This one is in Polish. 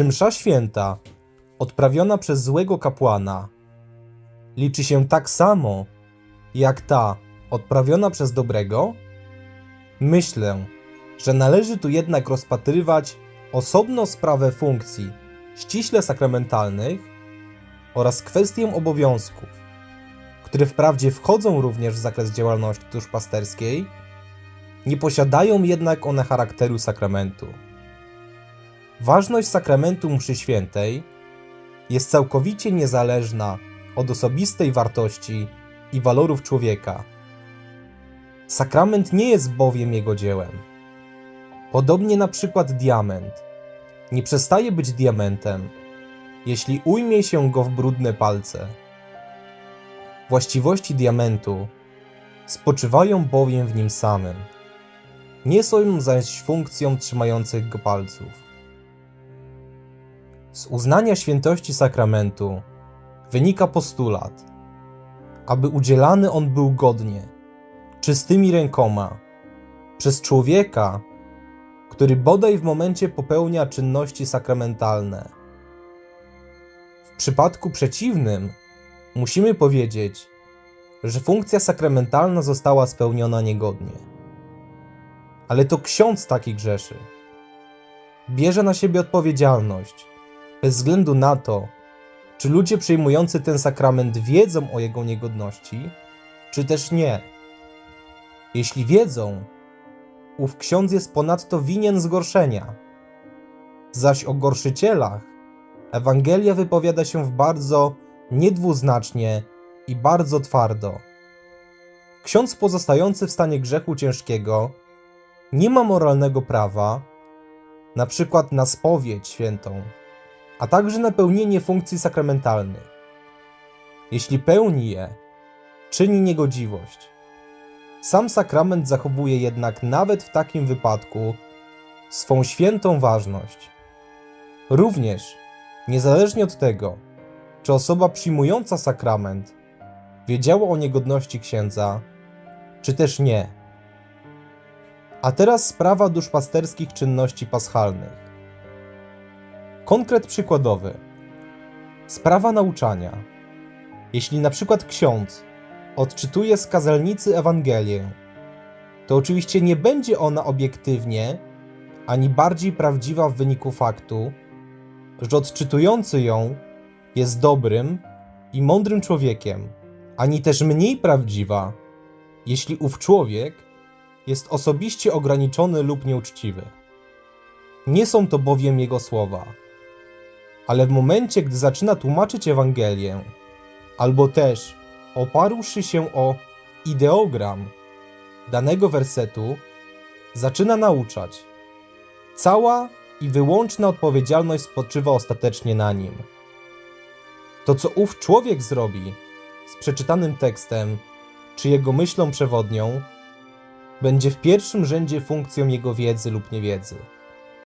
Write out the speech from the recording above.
Czy msza święta, odprawiona przez złego kapłana, liczy się tak samo, jak ta odprawiona przez dobrego? Myślę, że należy tu jednak rozpatrywać osobno sprawę funkcji ściśle sakramentalnych oraz kwestię obowiązków, które wprawdzie wchodzą również w zakres działalności duszpasterskiej, nie posiadają jednak one charakteru sakramentu. Ważność sakramentu mszy świętej jest całkowicie niezależna od osobistej wartości i walorów człowieka. Sakrament nie jest bowiem jego dziełem. Podobnie na przykład diament nie przestaje być diamentem, jeśli ujmie się go w brudne palce. Właściwości diamentu spoczywają bowiem w nim samym. Nie są zaś funkcją trzymających go palców. Z uznania świętości sakramentu wynika postulat, aby udzielany on był godnie, czystymi rękoma, przez człowieka, który bodaj w momencie popełnia czynności sakramentalne. W przypadku przeciwnym musimy powiedzieć, że funkcja sakramentalna została spełniona niegodnie. Ale to ksiądz taki grzeszy. Bierze na siebie odpowiedzialność, bez względu na to, czy ludzie przyjmujący ten sakrament wiedzą o jego niegodności, czy też nie. Jeśli wiedzą, ów ksiądz jest ponadto winien zgorszenia. Zaś o gorszycielach Ewangelia wypowiada się w bardzo niedwuznacznie i bardzo twardo. Ksiądz pozostający w stanie grzechu ciężkiego nie ma moralnego prawa, na przykład na spowiedź świętą, a także na pełnienie funkcji sakramentalnych. Jeśli pełni je, czyni niegodziwość. Sam sakrament zachowuje jednak nawet w takim wypadku swą świętą ważność. Również, niezależnie od tego, czy osoba przyjmująca sakrament wiedziała o niegodności księdza, czy też nie. A teraz sprawa duszpasterskich czynności paschalnych. Konkret przykładowy. Sprawa nauczania. Jeśli na przykład ksiądz odczytuje z kazalnicy Ewangelię, to oczywiście nie będzie ona obiektywnie ani bardziej prawdziwa w wyniku faktu, że odczytujący ją jest dobrym i mądrym człowiekiem, ani też mniej prawdziwa, jeśli ów człowiek jest osobiście ograniczony lub nieuczciwy. Nie są to bowiem jego słowa, ale w momencie, gdy zaczyna tłumaczyć Ewangelię, albo też oparłszy się o ideogram danego wersetu, zaczyna nauczać. Cała i wyłączna odpowiedzialność spoczywa ostatecznie na nim. To, co ów człowiek zrobi z przeczytanym tekstem, czy jego myślą przewodnią, będzie w pierwszym rzędzie funkcją jego wiedzy lub niewiedzy.